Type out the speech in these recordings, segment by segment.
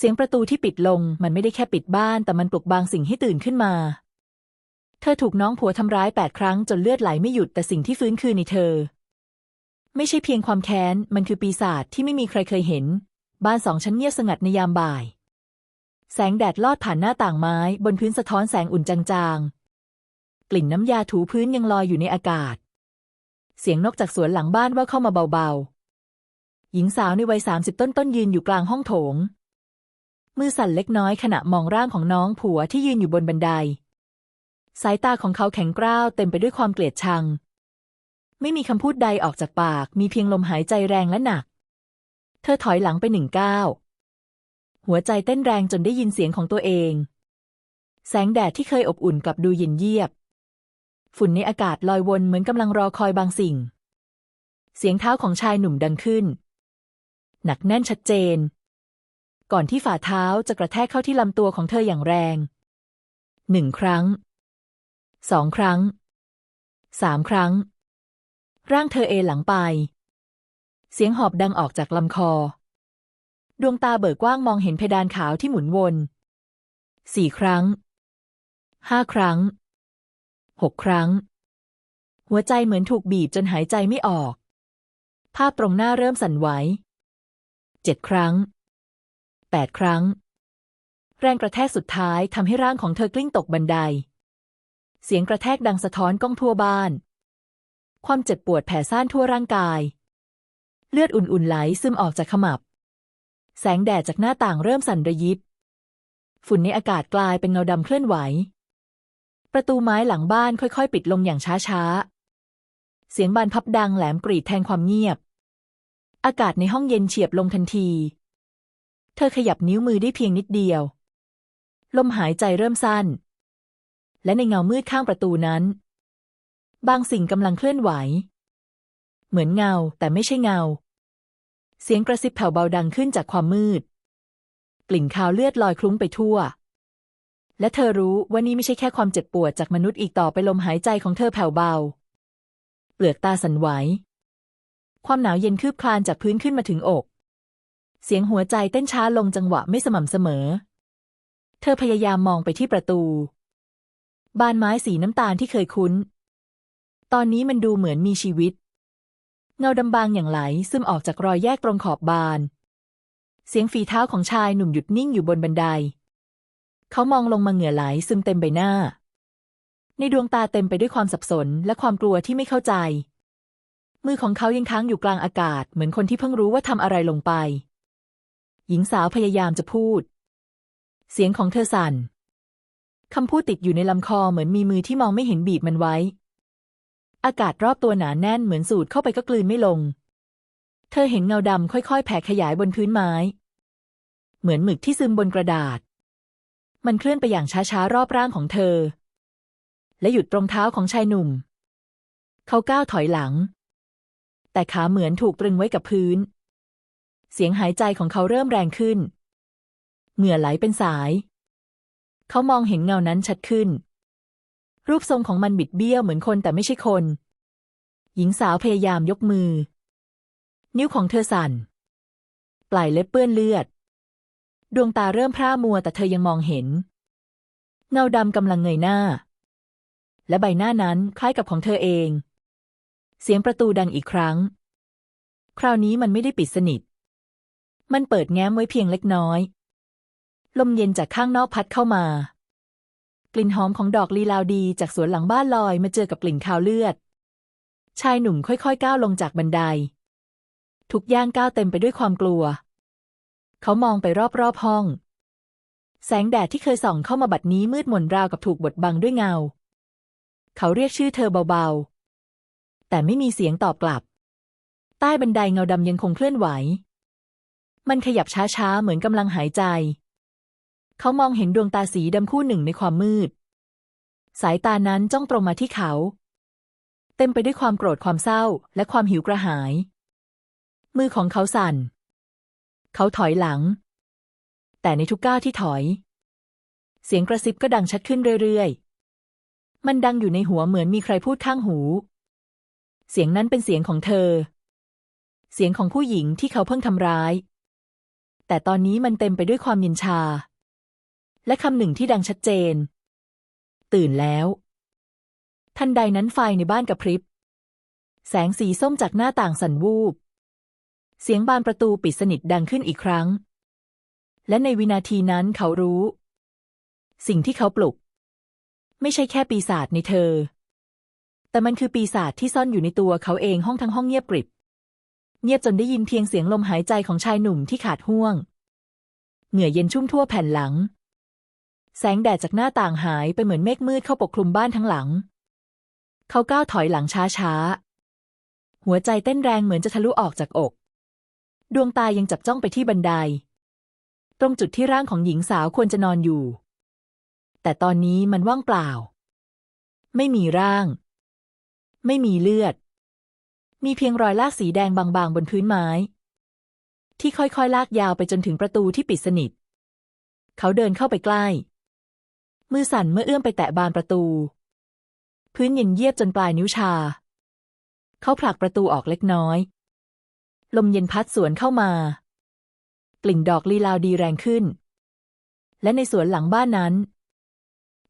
เสียงประตูที่ปิดลงมันไม่ได้แค่ปิดบ้าน แต่มันปลุกบางสิ่งให้ตื่นขึ้นมา เธอถูกน้องผัวทำร้ายแปดครั้งจนเลือดไหลไม่หยุดแต่สิ่งที่ฟื้นคือในเธอ ไม่ใช่เพียงความแค้น มันคือปีศาจที่ไม่มีใครเคยเห็น บ้านสองชั้นเงียบสงัดในยามบ่าย แสงแดดลอดผ่านหน้าต่างไม้ บนพื้นสะท้อนแสงอุ่นจางๆ กลิ่นน้ำยาถูพื้นยังลอยอยู่ในอากาศ เสียงนกจากสวนหลังบ้านว่าเข้ามาเบาๆหญิงสาวในวัยสามสิบต้นๆยืนอยู่กลางห้องโถง มือสั่นเล็กน้อยขณะมองร่างของน้องผัวที่ยืนอยู่บนบันได สายตาของเขาแข็งกร้าวเต็มไปด้วยความเกลียดชัง ไม่มีคำพูดใดออกจากปาก มีเพียงลมหายใจแรงและหนัก เธอถอยหลังไปหนึ่งก้าวหัวใจเต้นแรงจนได้ยินเสียงของตัวเอง แสงแดดที่เคยอบอุ่นกลับดูเย็นเยียบ ฝุ่นในอากาศลอยวนเหมือนกำลังรอคอยบางสิ่ง เสียงเท้าของชายหนุ่มดังขึ้น หนักแน่นชัดเจน ก่อนที่ฝ่าเท้าจะกระแทกเข้าที่ลำตัวของเธออย่างแรงหนึ่งครั้งสองครั้งสามครั้ง ร่างเธอเอหลังไป เสียงหอบดังออกจากลำคอ ดวงตาเบิกกว้างมองเห็นเพดานขาวที่หมุนวนสี่ครั้งห้าครั้งหกครั้ง หัวใจเหมือนถูกบีบจนหายใจไม่ออก ภาพตรงหน้าเริ่มสั่นไหวเจ็ดครั้ง แปดครั้ง แรงกระแทกสุดท้ายทำให้ร่างของเธอกลิ้งตกบันได เสียงกระแทกดังสะท้อนก้องทั่วบ้าน ความเจ็บปวดแผ่ซ่านทั่วร่างกาย เลือดอุ่นๆไหลซึมออกจากขมับ แสงแดดจากหน้าต่างเริ่มสั่นระยิบ ฝุ่นในอากาศกลายเป็นเงาดำเคลื่อนไหว ประตูไม้หลังบ้านค่อยๆ ปิดลงอย่างช้าๆ เสียงบานพับดังแหลมกรีดแทงความเงียบ อากาศในห้องเย็นเฉียบลงทันที เธอขยับนิ้วมือได้เพียงนิดเดียว ลมหายใจเริ่มสั้น และในเงามืดข้างประตูนั้น บางสิ่งกำลังเคลื่อนไหว เหมือนเงาแต่ไม่ใช่เงา เสียงกระซิบแผ่วเบาดังขึ้นจากความมืด กลิ่นคาวเลือดลอยคลุ้งไปทั่ว และเธอรู้ว่านี่ไม่ใช่แค่ความเจ็บปวดจากมนุษย์อีกต่อไปลมหายใจของเธอแผ่วเบา เปลือกตาสั่นไหว ความหนาวเย็นคืบคลานจากพื้นขึ้นมาถึงอก เสียงหัวใจเต้นช้าลงจังหวะไม่สม่ำเสมอ เธอพยายามมองไปที่ประตู บานไม้สีน้ำตาลที่เคยคุ้น ตอนนี้มันดูเหมือนมีชีวิต เงาดำบางอย่างไหลซึมออกจากรอยแยกตรงขอบบาน เสียงฝีเท้าของชายหนุ่มหยุดนิ่งอยู่บนบันได เขามองลงมาเหงื่อไหลซึมเต็มใบหน้า ในดวงตาเต็มไปด้วยความสับสนและความกลัวที่ไม่เข้าใจ มือของเขายังค้างอยู่กลางอากาศเหมือนคนที่เพิ่งรู้ว่าทำอะไรลงไป หญิงสาวพยายามจะพูด เสียงของเธอสั่นคำพูดติดอยู่ในลำคอเหมือนมีมือที่มองไม่เห็นบีบมันไว้ อากาศรอบตัวหนาแน่นเหมือนสูดเข้าไปก็กลืนไม่ลง เธอเห็นเงาดำค่อยๆ แผ่ขยายบนพื้นไม้ เหมือนหมึกที่ซึมบนกระดาษ มันเคลื่อนไปอย่างช้าๆ รอบร่างของเธอ และหยุดตรงเท้าของชายหนุ่ม เขาก้าวถอยหลัง แต่ขาเหมือนถูกตรึงไว้กับพื้น เสียงหายใจของเขาเริ่มแรงขึ้น เหงื่อไหลเป็นสาย เขามองเห็นเงานั้นชัดขึ้น รูปทรงของมันบิดเบี้ยวเหมือนคนแต่ไม่ใช่คน หญิงสาวพยายามยกมือ นิ้วของเธอสั่น ปลายเล็บเปื้อนเลือด ดวงตาเริ่มพร่ามัวแต่เธอยังมองเห็น เงาดำกำลังเงยหน้า และใบหน้านั้นคล้ายกับของเธอเอง เสียงประตูดังอีกครั้ง คราวนี้มันไม่ได้ปิดสนิท มันเปิดแง้มไว้เพียงเล็กน้อย ลมเย็นจากข้างนอกพัดเข้ามา กลิ่นหอมของดอกลีลาวดีจากสวนหลังบ้านลอยมาเจอกับกลิ่นคาวเลือด ชายหนุ่มค่อยๆก้าวลงจากบันได ทุกย่างก้าวเต็มไปด้วยความกลัว เขามองไปรอบๆห้อง แสงแดดที่เคยส่องเข้ามาบัดนี้มืดมนราวกับถูกบดบังด้วยเงา เขาเรียกชื่อเธอเบาๆ แต่ไม่มีเสียงตอบกลับ ใต้บันไดเงาดำยังคงเคลื่อนไหว มันขยับช้าๆ เหมือนกำลังหายใจ เขามองเห็นดวงตาสีดำคู่หนึ่งในความมืด สายตานั้นจ้องตรงมาที่เขา เต็มไปด้วยความโกรธความเศร้าและความหิวกระหาย มือของเขาสั่น เขาถอยหลัง แต่ในทุกก้าวที่ถอย เสียงกระซิบก็ดังชัดขึ้นเรื่อยๆ มันดังอยู่ในหัวเหมือนมีใครพูดข้างหู เสียงนั้นเป็นเสียงของเธอเสียงของผู้หญิงที่เขาเพิ่งทำร้าย แต่ตอนนี้มันเต็มไปด้วยความเย็นชา และคำหนึ่งที่ดังชัดเจน ตื่นแล้ว ทันใดนั้นไฟในบ้านกระพริบ แสงสีส้มจากหน้าต่างสั่นวูบ เสียงบานประตูปิดสนิทดังขึ้นอีกครั้ง และในวินาทีนั้นเขารู้ สิ่งที่เขาปลุก ไม่ใช่แค่ปีศาจในเธอ แต่มันคือปีศาจที่ซ่อนอยู่ในตัวเขาเองห้องทั้งห้องเงียบกริบ เงียบจนได้ยินเพียงเสียงลมหายใจของชายหนุ่มที่ขาดห่วง เหงื่อเย็นชุ่มทั่วแผ่นหลัง แสงแดดจากหน้าต่างหายไปเหมือนเมฆมืดเข้าปกคลุมบ้านทั้งหลัง เขาก้าวถอยหลังช้าๆ หัวใจเต้นแรงเหมือนจะทะลุออกจากอก ดวงตายังจับจ้องไปที่บันได ตรงจุดที่ร่างของหญิงสาวควรจะนอนอยู่ แต่ตอนนี้มันว่างเปล่า ไม่มีร่าง ไม่มีเลือด มีเพียงรอยลากสีแดงบางๆ บนพื้นไม้ ที่ค่อยๆ ลากยาวไปจนถึงประตูที่ปิดสนิท เขาเดินเข้าไปใกล้ มือสั่นเมื่อเอื้อมไปแตะบานประตู พื้นเย็นเยียบจนปลายนิ้วชา เขาผลักประตูออกเล็กน้อย ลมเย็นพัดสวนเข้ามา กลิ่นดอกลีลาวดีแรงขึ้น และในสวนหลังบ้านนั้น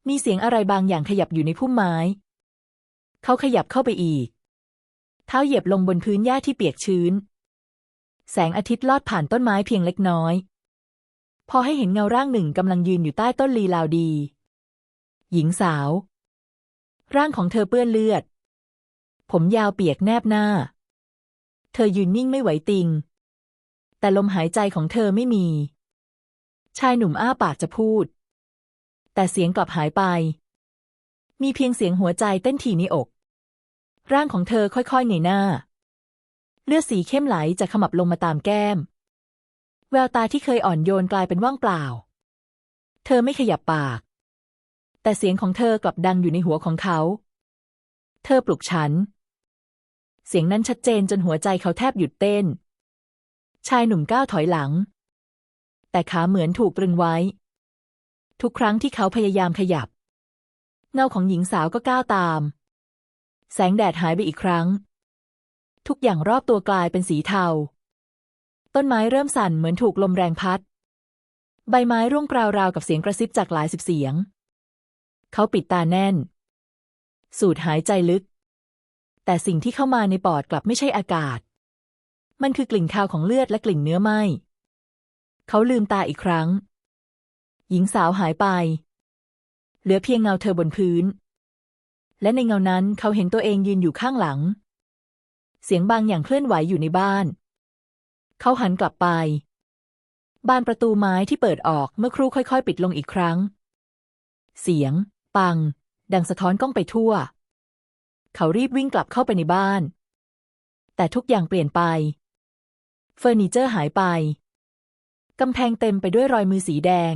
มีเสียงอะไรบางอย่างขยับอยู่ในพุ่มไม้ เขาขยับเข้าไปอีก เท้าเหยียบลงบนพื้นหญ้าที่เปียกชื้น แสงอาทิตย์ลอดผ่านต้นไม้เพียงเล็กน้อย พอให้เห็นเงาร่างหนึ่งกำลังยืนอยู่ใต้ต้นลีลาวดี หญิงสาว ร่างของเธอเปื้อนเลือด ผมยาวเปียกแนบหน้า เธอยืนนิ่งไม่ไหวติง แต่ลมหายใจของเธอไม่มี ชายหนุ่มอ้าปากจะพูด แต่เสียงกลับหายไป มีเพียงเสียงหัวใจเต้นถี่ในอก ร่างของเธอค่อยๆเงยหน้า เลือดสีเข้มไหลจากขมับลงมาตามแก้ม แววตาที่เคยอ่อนโยนกลายเป็นว่างเปล่า เธอไม่ขยับปาก แต่เสียงของเธอกลับดังอยู่ในหัวของเขา เธอปลุกฉัน เสียงนั้นชัดเจนจนหัวใจเขาแทบหยุดเต้น ชายหนุ่มก้าวถอยหลัง แต่ขาเหมือนถูกตรึงไว้ ทุกครั้งที่เขาพยายามขยับ เงาของหญิงสาวก็ก้าวตาม แสงแดดหายไปอีกครั้ง ทุกอย่างรอบตัวกลายเป็นสีเทา ต้นไม้เริ่มสั่นเหมือนถูกลมแรงพัด ใบไม้ร่วงกราวราวกับเสียงกระซิบจากหลายสิบเสียง เขาปิดตาแน่น สูดหายใจลึก แต่สิ่งที่เข้ามาในปอดกลับไม่ใช่อากาศ มันคือกลิ่นคาวของเลือดและกลิ่นเนื้อไหมเขาลืมตาอีกครั้ง หญิงสาวหายไป เหลือเพียงเงาเธอบนพื้น และในเงานั้นเขาเห็นตัวเองยืนอยู่ข้างหลัง เสียงบางอย่างเคลื่อนไหวอยู่ในบ้าน เขาหันกลับไป บานประตูไม้ที่เปิดออกเมื่อครู่ค่อย ๆ ปิดลงอีกครั้ง เสียง ปัง ดังสะท้อนกล้องไปทั่ว เขารีบวิ่งกลับเข้าไปในบ้าน แต่ทุกอย่างเปลี่ยนไป เฟอร์นิเจอร์หายไปกำแพงเต็มไปด้วยรอยมือสีแดง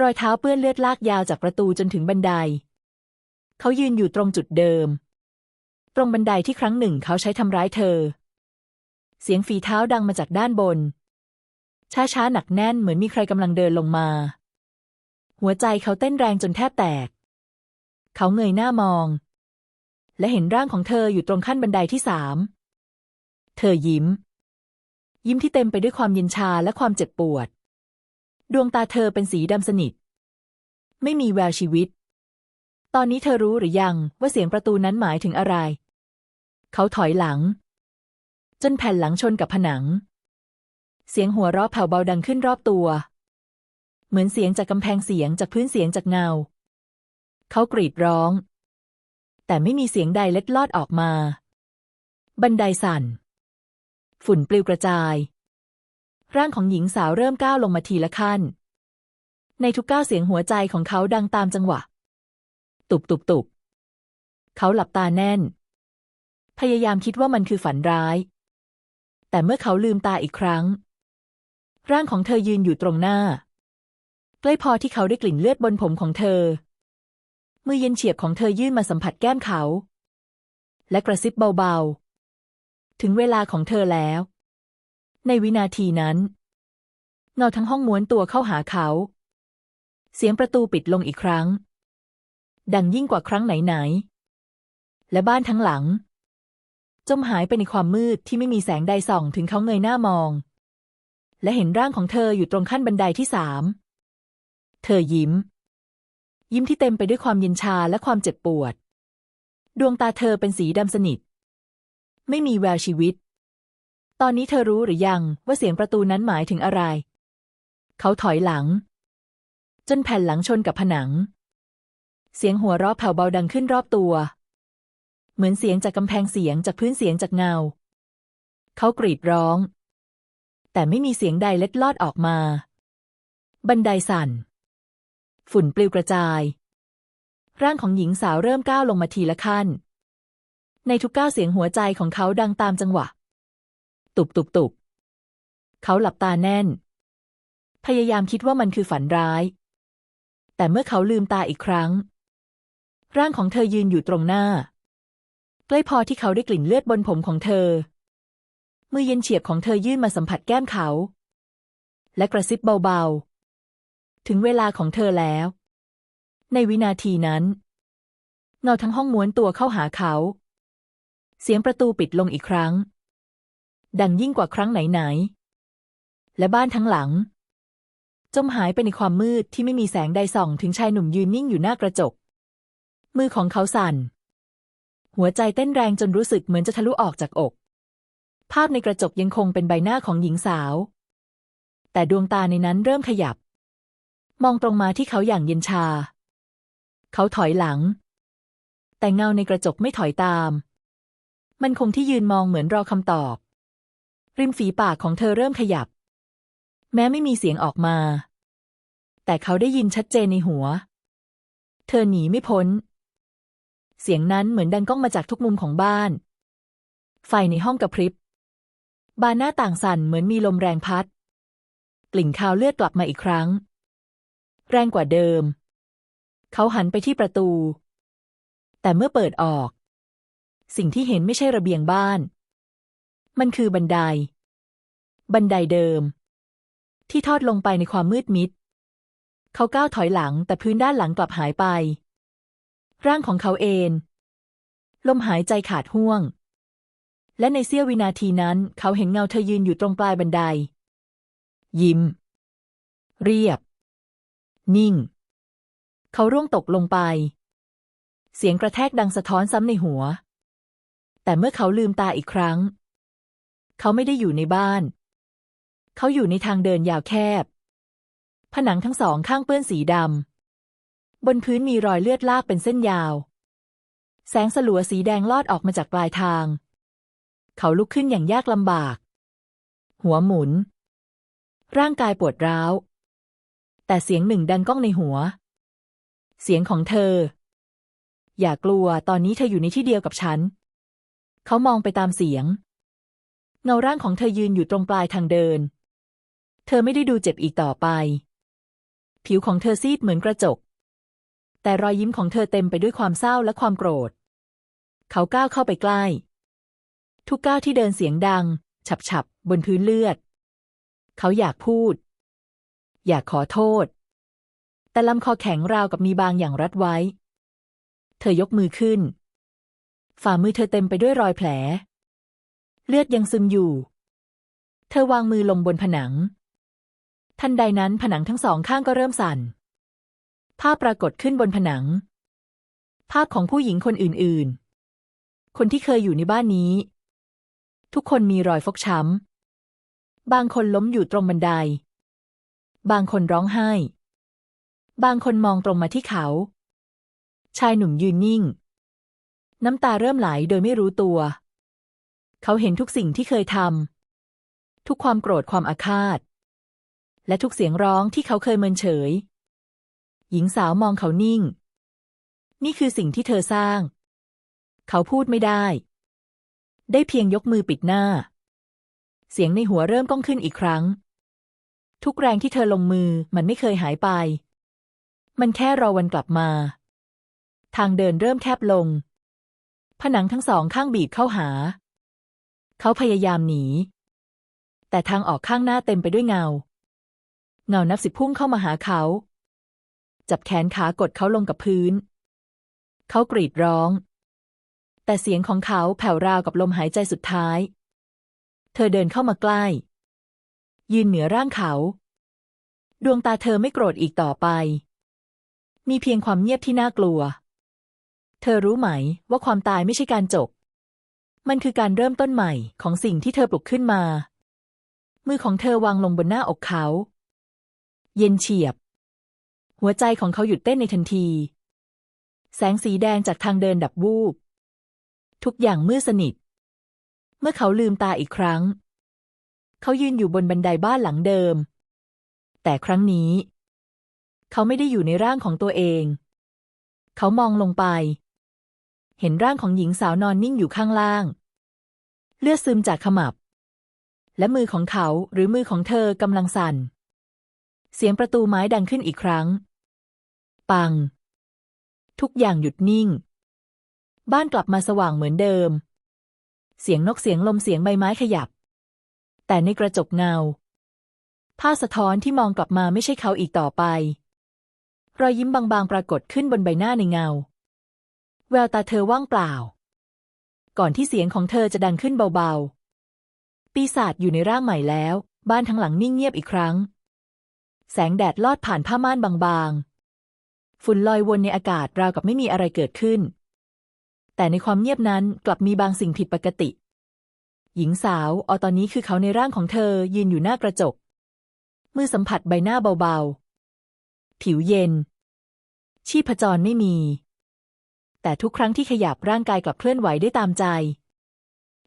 รอยเท้าเปื้อนเลือดลากยาวจากประตูจนถึงบันได เขายืนอยู่ตรงจุดเดิม ตรงบันไดที่ครั้งหนึ่งเขาใช้ทำร้ายเธอ เสียงฝีเท้าดังมาจากด้านบน ช้าๆหนักแน่นเหมือนมีใครกำลังเดินลงมา หัวใจเขาเต้นแรงจนแทบแตก เขาเงยหน้ามอง และเห็นร่างของเธออยู่ตรงขั้นบันไดที่สาม เธอยิ้ม ยิ้มที่เต็มไปด้วยความเย็นชาและความเจ็บปวด ดวงตาเธอเป็นสีดำสนิท ไม่มีแววชีวิต ตอนนี้เธอรู้หรือยังว่าเสียงประตูนั้นหมายถึงอะไร เขาถอยหลัง จนแผ่นหลังชนกับผนัง เสียงหัวเราะแผ่วเบาดังขึ้นรอบตัว เหมือนเสียงจากกำแพงเสียงจากพื้นเสียงจากเงา เขากรีดร้อง แต่ไม่มีเสียงใดเล็ดลอดออกมา บันไดสั่น ฝุ่นปลิวกระจาย ร่างของหญิงสาวเริ่มก้าวลงมาทีละขั้น ในทุกก้าวเสียงหัวใจของเขาดังตามจังหวะ ตุบตุบตุบเขาหลับตาแน่น พยายามคิดว่ามันคือฝันร้าย แต่เมื่อเขาลืมตาอีกครั้ง ร่างของเธอยืนอยู่ตรงหน้า ใกล้พอที่เขาได้กลิ่นเลือดบนผมของเธอ มือเย็นเฉียบของเธอยื่นมาสัมผัสแก้มเขา และกระซิบเบาๆ ถึงเวลาของเธอแล้ว ในวินาทีนั้น เงาทั้งห้องม้วนตัวเข้าหาเขา เสียงประตูปิดลงอีกครั้ง ดังยิ่งกว่าครั้งไหนๆ และบ้านทั้งหลัง จมหายไปในความมืดที่ไม่มีแสงใดส่องถึงเขาเงยหน้ามอง และเห็นร่างของเธออยู่ตรงขั้นบันไดที่สาม เธอยิ้ม ยิ้มที่เต็มไปด้วยความเย็นชาและความเจ็บปวด ดวงตาเธอเป็นสีดำสนิท ไม่มีแววชีวิต ตอนนี้เธอรู้หรือยังว่าเสียงประตูนั้นหมายถึงอะไร เขาถอยหลัง จนแผ่นหลังชนกับผนัง เสียงหัวเราะแผ่วเบาดังขึ้นรอบตัว เหมือนเสียงจากกำแพงเสียงจากพื้นเสียงจากเงา เขากรีดร้อง แต่ไม่มีเสียงใดเล็ดลอดออกมา บันไดสั่น ฝุ่นปลิวกระจาย ร่างของหญิงสาวเริ่มก้าวลงมาทีละขั้น ในทุกก้าวเสียงหัวใจของเขาดังตามจังหวะ ตุบตุบตุบเขาหลับตาแน่น พยายามคิดว่ามันคือฝันร้าย แต่เมื่อเขาลืมตาอีกครั้ง ร่างของเธอยืนอยู่ตรงหน้า ใกล้พอที่เขาได้กลิ่นเลือดบนผมของเธอ มือเย็นเฉียบของเธอยื่นมาสัมผัสแก้มเขา และกระซิบเบาๆ ถึงเวลาของเธอแล้ว ในวินาทีนั้น เงาทั้งห้องม้วนตัวเข้าหาเขา เสียงประตูปิดลงอีกครั้ง ดังยิ่งกว่าครั้งไหนๆ และบ้านทั้งหลัง จมหายไปในความมืดที่ไม่มีแสงใดส่อง ถึงชายหนุ่มยืนนิ่งอยู่หน้ากระจก มือของเขาสั่น หัวใจเต้นแรงจนรู้สึกเหมือนจะทะลุออกจากอก ภาพในกระจกยังคงเป็นใบหน้าของหญิงสาว แต่ดวงตาในนั้นเริ่มขยับ มองตรงมาที่เขาอย่างเย็นชา เขาถอยหลัง แต่เงาในกระจกไม่ถอยตาม มันคงที่ยืนมองเหมือนรอคำตอบ ริมฝีปากของเธอเริ่มขยับ แม้ไม่มีเสียงออกมา แต่เขาได้ยินชัดเจนในหัว เธอหนีไม่พ้น เสียงนั้นเหมือนดังก้องมาจากทุกมุมของบ้าน ไฟในห้องกระพริบบานหน้าต่างสั่นเหมือนมีลมแรงพัด กลิ่นคาวเลือดกลับมาอีกครั้ง แรงกว่าเดิม เขาหันไปที่ประตู แต่เมื่อเปิดออก สิ่งที่เห็นไม่ใช่ระเบียงบ้าน มันคือบันได บันไดเดิม ที่ทอดลงไปในความมืดมิด เขาก้าวถอยหลังแต่พื้นด้านหลังกลับหายไป ร่างของเขาเอนลมหายใจขาดห่วง และในเสี้ยววินาทีนั้น เขาเห็นเงาเธอยืนอยู่ตรงปลายบันได ยิ้ม เรียบ นิ่ง เขาร่วงตกลงไป เสียงกระแทกดังสะท้อนซ้ำในหัว แต่เมื่อเขาลืมตาอีกครั้ง เขาไม่ได้อยู่ในบ้าน เขาอยู่ในทางเดินยาวแคบ ผนังทั้งสองข้างเปื้อนสีดำ บนพื้นมีรอยเลือดลากเป็นเส้นยาว แสงสลัวสีแดงลอดออกมาจากปลายทาง เขาลุกขึ้นอย่างยากลำบาก หัวหมุน ร่างกายปวดร้าว แต่เสียงหนึ่งดังก้องในหัว เสียงของเธอ อย่ากลัวตอนนี้เธออยู่ในที่เดียวกับฉัน เขามองไปตามเสียง เงาร่างของเธอยืนอยู่ตรงปลายทางเดิน เธอไม่ได้ดูเจ็บอีกต่อไป ผิวของเธอซีดเหมือนกระจก แต่รอยยิ้มของเธอเต็มไปด้วยความเศร้าและความโกรธ เขาก้าวเข้าไปใกล้ ทุกก้าวที่เดินเสียงดัง ฉับๆบนพื้นเลือด เขาอยากพูด อยากขอโทษ แต่ลำคอแข็งราวกับมีบางอย่างรัดไว้ เธอยกมือขึ้น ฝ่ามือเธอเต็มไปด้วยรอยแผล เลือดยังซึมอยู่ เธอวางมือลงบนผนัง ทันใดนั้นผนังทั้งสองข้างก็เริ่มสั่น ภาพปรากฏขึ้นบนผนัง ภาพของผู้หญิงคนอื่นๆ คนที่เคยอยู่ในบ้านนี้ ทุกคนมีรอยฟกช้ำ บางคนล้มอยู่ตรงบันได บางคนร้องไห้ บางคนมองตรงมาที่เขา ชายหนุ่มยืนนิ่ง น้ำตาเริ่มไหลโดยไม่รู้ตัว เขาเห็นทุกสิ่งที่เคยทำ ทุกความโกรธความอาฆาต และทุกเสียงร้องที่เขาเคยเมินเฉย หญิงสาวมองเขานิ่ง นี่คือสิ่งที่เธอสร้าง เขาพูดไม่ได้ ได้เพียงยกมือปิดหน้า เสียงในหัวเริ่มก้องขึ้นอีกครั้ง ทุกแรงที่เธอลงมือมันไม่เคยหายไป มันแค่รอวันกลับมา ทางเดินเริ่มแคบลง ผนังทั้งสองข้างบีบเข้าหา เขาพยายามหนี แต่ทางออกข้างหน้าเต็มไปด้วยเงา เงานับสิบพุ่งเข้ามาหาเขา จับแขนขากดเขาลงกับพื้น เขากรีดร้อง แต่เสียงของเขาแผ่วราวกับลมหายใจสุดท้าย เธอเดินเข้ามาใกล้ ยืนเหนือร่างเขา ดวงตาเธอไม่โกรธอีกต่อไป มีเพียงความเงียบที่น่ากลัว เธอรู้ไหมว่าความตายไม่ใช่การจบ มันคือการเริ่มต้นใหม่ของสิ่งที่เธอปลุกขึ้นมา มือของเธอวางลงบนหน้าอกเขา เย็นเฉียบ หัวใจของเขาหยุดเต้นในทันที แสงสีแดงจากทางเดินดับวูบ ทุกอย่างมืดสนิท เมื่อเขาลืมตาอีกครั้ง เขายืนอยู่บนบันไดบ้านหลังเดิม แต่ครั้งนี้ เขาไม่ได้อยู่ในร่างของตัวเอง เขามองลงไป เห็นร่างของหญิงสาวนอนนิ่งอยู่ข้างล่าง เลือดซึมจากขมับ และมือของเขาหรือมือของเธอกำลังสั่นเสียงประตูไม้ดังขึ้นอีกครั้ง ปัง ทุกอย่างหยุดนิ่ง บ้านกลับมาสว่างเหมือนเดิม เสียงนกเสียงลมเสียงใบไม้ขยับ แต่ในกระจกเงาผ้าสะท้อนที่มองกลับมาไม่ใช่เขาอีกต่อไป รอยยิ้มบางๆปรากฏขึ้นบนใบหน้าในเงา แววตาเธอว่างเปล่า ก่อนที่เสียงของเธอจะดังขึ้นเบาๆ ปีศาจอยู่ในร่างใหม่แล้ว บ้านทั้งหลังนิ่งเงียบอีกครั้ง แสงแดดลอดผ่านผ้าม่านบางๆ ฝุ่นลอยวนในอากาศราวกับไม่มีอะไรเกิดขึ้น แต่ในความเงียบนั้นกลับมีบางสิ่งผิดปกติ หญิงสาวออตอนนี้คือเขาในร่างของเธอยืนอยู่หน้ากระจก มือสัมผัสใบหน้าเบาๆ ผิวเย็น ชีพจรไม่มี แต่ทุกครั้งที่ขยับร่างกายกลับเคลื่อนไหวได้ตามใจ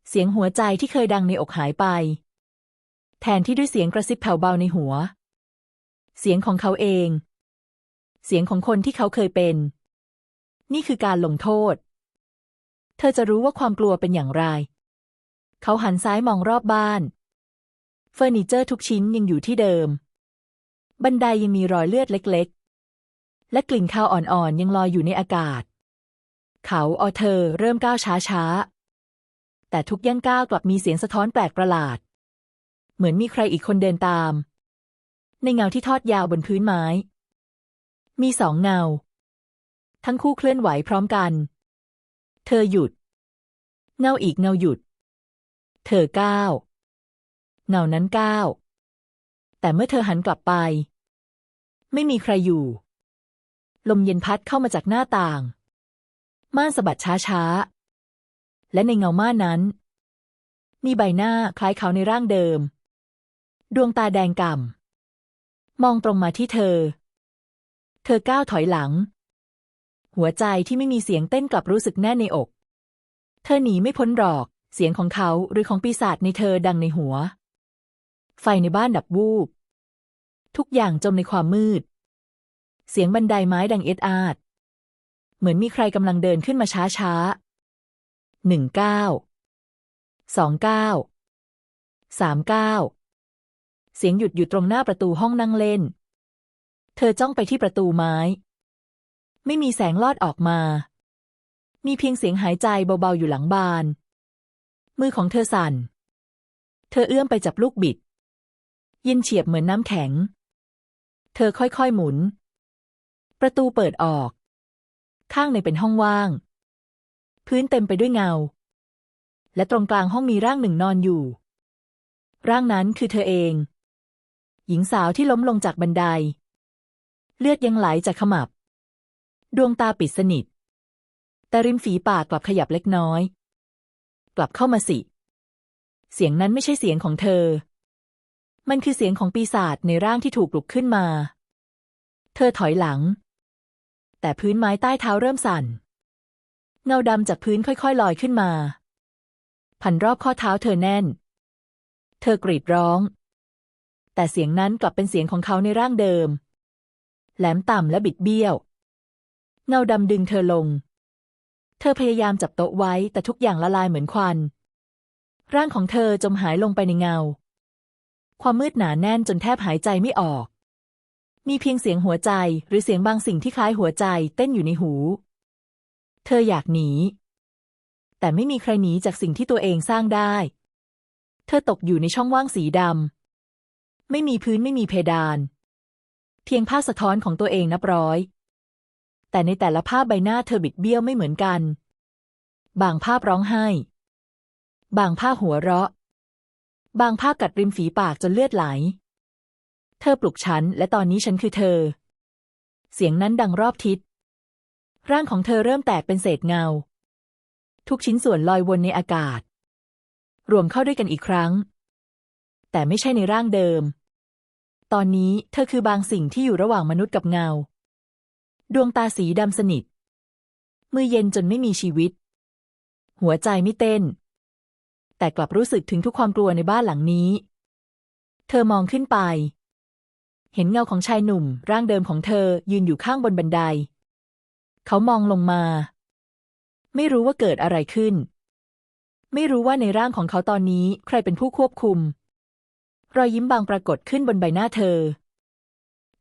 เสียงหัวใจที่เคยดังในอกหายไป แทนที่ด้วยเสียงกระซิบแผ่วเบาในหัว เสียงของเขาเอง เสียงของคนที่เขาเคยเป็น นี่คือการลงโทษ เธอจะรู้ว่าความกลัวเป็นอย่างไร เขาหันซ้ายมองรอบบ้าน เฟอร์นิเจอร์ทุกชิ้นยังอยู่ที่เดิม บันไดยังมีรอยเลือดเล็กๆ และกลิ่นคาวอ่อนๆ ยังลอยอยู่ในอากาศ เขาออเธอเริ่มก้าวช้าๆ แต่ทุกย่างก้าวกลับมีเสียงสะท้อนแปลกประหลาด เหมือนมีใครอีกคนเดินตาม ในเงาที่ทอดยาวบนพื้นไม้ มีสองเงา ทั้งคู่เคลื่อนไหวพร้อมกัน เธอหยุด เงาอีกเงาหยุด เธอก้าว เงานั้นก้าว แต่เมื่อเธอหันกลับไป ไม่มีใครอยู่ ลมเย็นพัดเข้ามาจากหน้าต่าง ม่านสะบัดช้าๆ และในเงาม่านนั้น มีใบหน้าคล้ายเขาในร่างเดิม ดวงตาแดงก่ำมองตรงมาที่เธอ เธอก้าวถอยหลัง หัวใจที่ไม่มีเสียงเต้นกลับรู้สึกแน่นในอก เธอหนีไม่พ้นหรอก เสียงของเขาหรือของปีศาจในเธอดังในหัว ไฟในบ้านดับวูบ ทุกอย่างจมในความมืด เสียงบันไดไม้ดังเอ็ดอาด เหมือนมีใครกำลังเดินขึ้นมาช้าช้าหนึ่งเก้าสองเก้าสามเก้าเสียงหยุดอยู่ตรงหน้าประตูห้องนั่งเล่น ธอจ้องไปที่ประตูไม้ ไม่มีแสงลอดออกมา มีเพียงเสียงหายใจเบาๆอยู่หลังบาน มือของเธอสั่น เธอเอื้อมไปจับลูกบิด เย็นเฉียบเหมือนน้ำแข็ง เธอค่อยๆหมุน ประตูเปิดออก ข้างในเป็นห้องว่าง พื้นเต็มไปด้วยเงา และตรงกลางห้องมีร่างหนึ่งนอนอยู่ ร่างนั้นคือเธอเอง หญิงสาวที่ล้มลงจากบันได เลือดยังไหลจากขมับ ดวงตาปิดสนิท แต่ริมฝีปากกลับขยับเล็กน้อย กลับเข้ามาสิ เสียงนั้นไม่ใช่เสียงของเธอ มันคือเสียงของปีศาจในร่างที่ถูกปลุกขึ้นมา เธอถอยหลัง แต่พื้นไม้ใต้เท้าเริ่มสั่น เงาดำจากพื้นค่อยๆลอยขึ้นมา พันรอบข้อเท้าเธอแน่น เธอกรีดร้อง แต่เสียงนั้นกลับเป็นเสียงของเขาในร่างเดิม แหลมต่ำและบิดเบี้ยว เงาดำดึงเธอลง เธอพยายามจับโต๊ะไว้แต่ทุกอย่างละลายเหมือนควัน ร่างของเธอจมหายลงไปในเงา ความมืดหนาแน่นจนแทบหายใจไม่ออก มีเพียงเสียงหัวใจหรือเสียงบางสิ่งที่คล้ายหัวใจเต้นอยู่ในหู เธออยากหนี แต่ไม่มีใครหนีจากสิ่งที่ตัวเองสร้างได้ เธอตกอยู่ในช่องว่างสีดำไม่มีพื้นไม่มีเพดาน เพียงภาพสะท้อนของตัวเองนับร้อย แต่ในแต่ละภาพใบหน้าเธอบิดเบี้ยวไม่เหมือนกัน บางภาพร้องไห้ บางภาพหัวเราะ บางภาพกัดริมฝีปากจนเลือดไหล เธอปลุกฉัน และตอนนี้ฉันคือเธอ เสียงนั้นดังรอบทิศ ร่างของเธอเริ่มแตกเป็นเศษเงา ทุกชิ้นส่วนลอยวนในอากาศ รวมเข้าด้วยกันอีกครั้ง แต่ไม่ใช่ในร่างเดิม ตอนนี้เธอคือบางสิ่งที่อยู่ระหว่างมนุษย์กับเงา ดวงตาสีดำสนิท มือเย็นจนไม่มีชีวิต หัวใจไม่เต้น แต่กลับรู้สึกถึงทุกความกลัวในบ้านหลังนี้ เธอมองขึ้นไป เห็นเงาของชายหนุ่ม ร่างเดิมของเธอยืนอยู่ข้างบนบันได เขามองลงมา ไม่รู้ว่าเกิดอะไรขึ้น ไม่รู้ว่าในร่างของเขาตอนนี้ใครเป็นผู้ควบคุม รอยยิ้มบางปรากฏขึ้นบนใบหน้าเธอ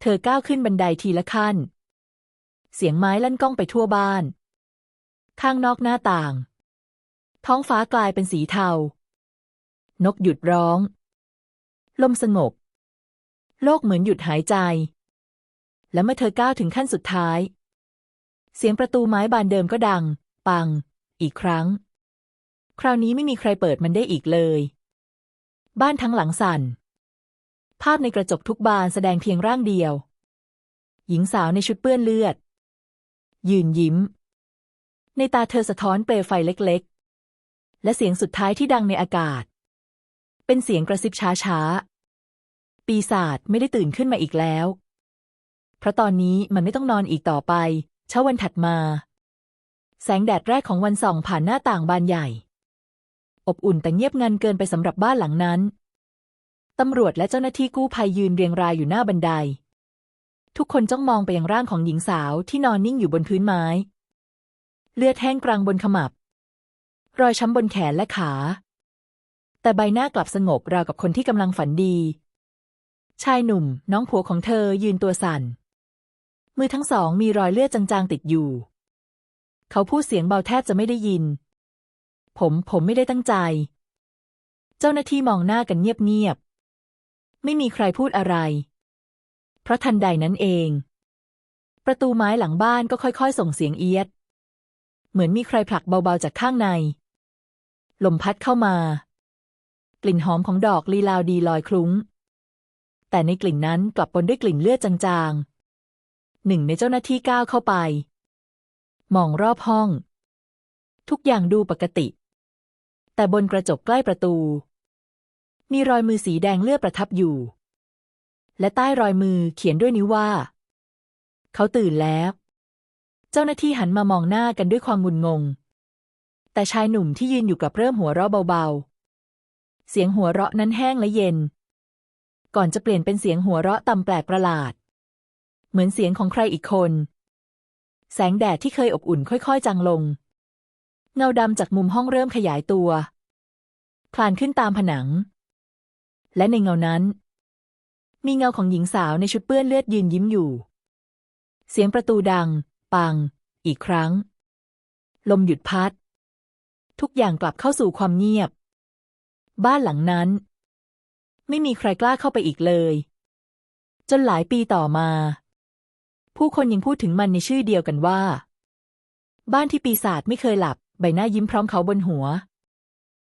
เธอก้าวขึ้นบันไดทีละขั้น เสียงไม้ลั่นก้องไปทั่วบ้าน ข้างนอกหน้าต่าง ท้องฟ้ากลายเป็นสีเทา นกหยุดร้อง ลมสงบ โลกเหมือนหยุดหายใจ และเมื่อเธอก้าวถึงขั้นสุดท้าย เสียงประตูไม้บานเดิมก็ดัง ปัง อีกครั้ง คราวนี้ไม่มีใครเปิดมันได้อีกเลยบ้านทั้งหลังสั่น ภาพในกระจกทุกบานแสดงเพียงร่างเดียว หญิงสาวในชุดเปื้อนเลือด ยืนยิ้ม ในตาเธอสะท้อนเปลวไฟเล็กๆ และเสียงสุดท้ายที่ดังในอากาศ เป็นเสียงกระซิบช้าๆ ปีศาจไม่ได้ตื่นขึ้นมาอีกแล้ว เพราะตอนนี้มันไม่ต้องนอนอีกต่อไป เช้าวันถัดมา แสงแดดแรกของวันส่องผ่านหน้าต่างบานใหญ่ อบอุ่นแต่เงียบงันเกินไปสำหรับบ้านหลังนั้น ตำรวจและเจ้าหน้าที่กู้ภัยยืนเรียงรายอยู่หน้าบันได ทุกคนจ้องมองไปยังร่างของหญิงสาวที่นอนนิ่งอยู่บนพื้นไม้ เลือดแห้งกรางบนขมับ รอยช้ำบนแขนและขา แต่ใบหน้ากลับสงบราวกับคนที่กำลังฝันดี ชายหนุ่ม น้องผัวของเธอยืนตัวสั่น มือทั้งสองมีรอยเลือดจางๆติดอยู่ เขาพูดเสียงเบาแทบจะไม่ได้ยิน ผมผมไม่ได้ตั้งใจ เจ้าหน้าที่มองหน้ากันเงียบๆ ไม่มีใครพูดอะไร เพราะทันใดนั้นเอง ประตูไม้หลังบ้านก็ค่อยๆ ส่งเสียงเอียด เหมือนมีใครผลักเบาๆจากข้างใน ลมพัดเข้ามา กลิ่นหอมของดอกลีลาวดีลอยคลุ้ง แต่ในกลิ่นนั้นกลับปนด้วยกลิ่นเลือดจางๆ หนึ่งในเจ้าหน้าที่ก้าวเข้าไป มองรอบห้อง ทุกอย่างดูปกติ แต่บนกระจกใกล้ประตู มีรอยมือสีแดงเลือดประทับอยู่ และใต้รอยมือเขียนด้วยนิ้วว่า เขาตื่นแล้ว เจ้าหน้าที่หันมามองหน้ากันด้วยความงุนงง แต่ชายหนุ่มที่ยืนอยู่กับเริ่มหัวเราะเบาๆ เสียงหัวเราะนั้นแห้งและเย็น ก่อนจะเปลี่ยนเป็นเสียงหัวเราะต่ำแปลกประหลาด เหมือนเสียงของใครอีกคน แสงแดดที่เคยอบอุ่นค่อยๆจางลง เงาดำจากมุมห้องเริ่มขยายตัว คลานขึ้นตามผนัง และในเงานั้น มีเงาของหญิงสาวในชุดเปื้อนเลือดยืนยิ้มอยู่ เสียงประตูดัง ปัง อีกครั้ง ลมหยุดพัด ทุกอย่างกลับเข้าสู่ความเงียบ บ้านหลังนั้น ไม่มีใครกล้าเข้าไปอีกเลย จนหลายปีต่อมา ผู้คนยังพูดถึงมันในชื่อเดียวกันว่า บ้านที่ปีศาจไม่เคยหลับ ใบหน้ายิ้มพร้อมเขาบนหัว